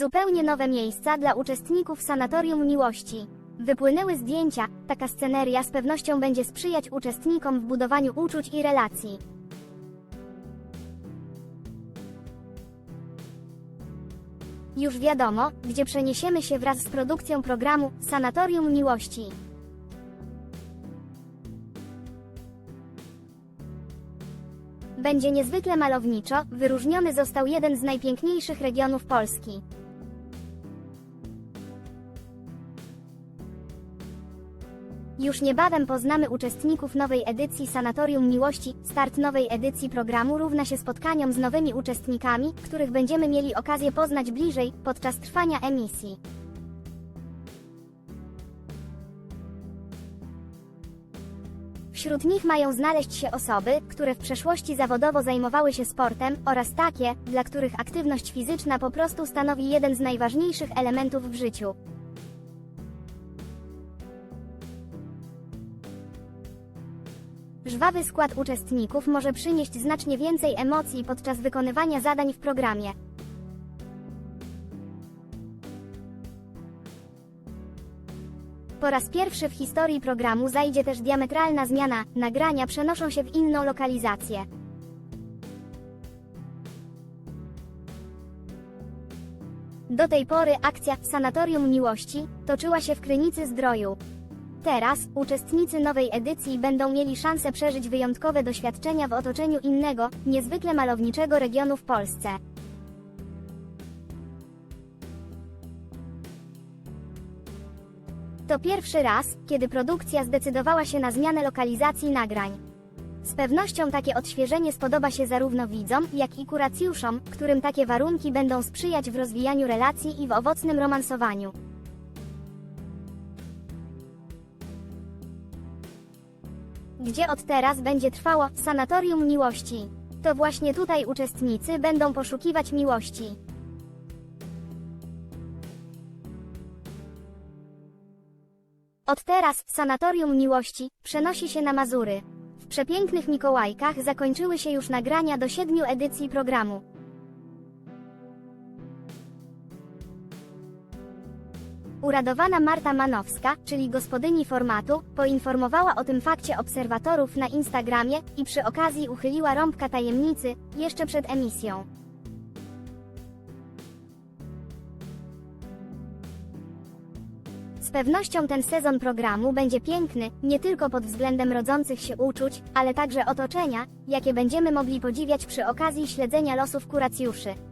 Zupełnie nowe miejsca dla uczestników Sanatorium Miłości. Wypłynęły zdjęcia, taka sceneria z pewnością będzie sprzyjać uczestnikom w budowaniu uczuć i relacji. Już wiadomo, gdzie przeniesiemy się wraz z produkcją programu Sanatorium Miłości. Będzie niezwykle malowniczo, wyróżniony został jeden z najpiękniejszych regionów Polski. Już niebawem poznamy uczestników nowej edycji Sanatorium Miłości. Start nowej edycji programu równa się spotkaniom z nowymi uczestnikami, których będziemy mieli okazję poznać bliżej podczas trwania emisji. Wśród nich mają znaleźć się osoby, które w przeszłości zawodowo zajmowały się sportem, oraz takie, dla których aktywność fizyczna po prostu stanowi jeden z najważniejszych elementów w życiu. Żwawy skład uczestników może przynieść znacznie więcej emocji podczas wykonywania zadań w programie. Po raz pierwszy w historii programu zajdzie też diametralna zmiana, nagrania przenoszą się w inną lokalizację. Do tej pory akcja Sanatorium Miłości toczyła się w Krynicy Zdroju. Teraz uczestnicy nowej edycji będą mieli szansę przeżyć wyjątkowe doświadczenia w otoczeniu innego, niezwykle malowniczego regionu w Polsce. To pierwszy raz, kiedy produkcja zdecydowała się na zmianę lokalizacji nagrań. Z pewnością takie odświeżenie spodoba się zarówno widzom, jak i kuracjuszom, którym takie warunki będą sprzyjać w rozwijaniu relacji i w owocnym romansowaniu. Gdzie od teraz będzie trwało Sanatorium Miłości. To właśnie tutaj uczestnicy będą poszukiwać miłości. Od teraz Sanatorium Miłości przenosi się na Mazury. W przepięknych Mikołajkach zakończyły się już nagrania do siedmiu edycji programu. Uradowana Marta Manowska, czyli gospodyni formatu, poinformowała o tym fakcie obserwatorów na Instagramie i przy okazji uchyliła rąbka tajemnicy jeszcze przed emisją. Z pewnością ten sezon programu będzie piękny, nie tylko pod względem rodzących się uczuć, ale także otoczenia, jakie będziemy mogli podziwiać przy okazji śledzenia losów kuracjuszy.